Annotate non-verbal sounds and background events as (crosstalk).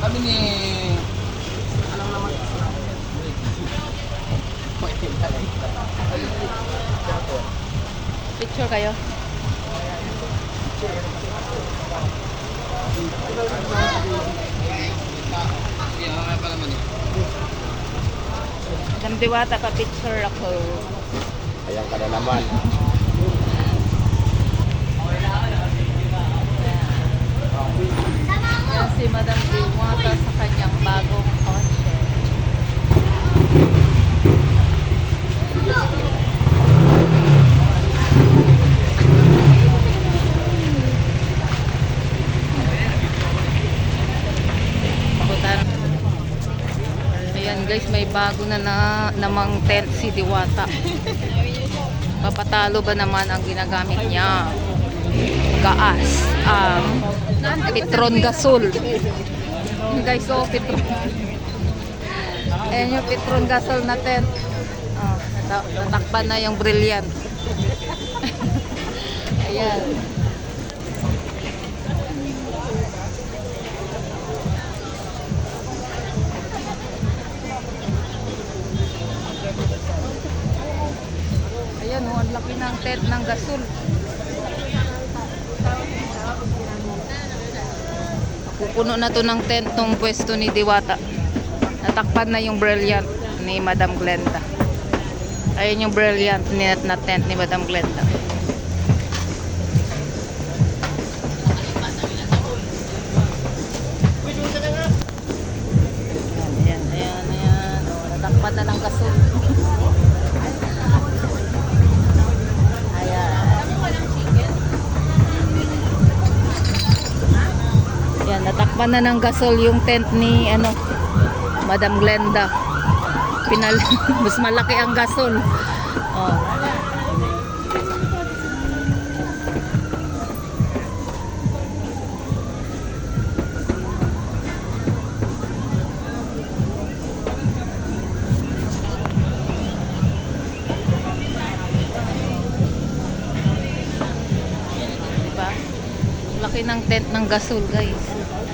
Kami ni... Picture kayo. Pa naman eh. Madam Diwata, pa-picture ako. Ayan ka na naman. Yan si Madam Diwata sa kanyang bagong kotse. Pakutan. Ayan guys, may bago na, na namang tent si Diwata. Papatalo ba naman ang ginagamit niya? Gaas. Um, Petron Gasol. Guys, oh, Petron. Ayan yung Petron Gasol na tent. Oh, nata- natakpan na yung brilliant. (laughs) Ayan. Ayan, oh, ang laki ng tent ng gasol. Pupuno na to ng tent nung pwesto ni Diwata. Natakpan na yung brilliant ni Madam Glenda. Ayun yung brilliant na tent ni Madam Glenda. Ayan, ayan, ayan. O, natakpan na ng gasol. Yan, natakpan na ng gasol yung tent ni ano, Madam Glenda. Pinal (laughs) mas malaki ang gasol. Oh. Diba? Laki ng tent ng gasol, guys.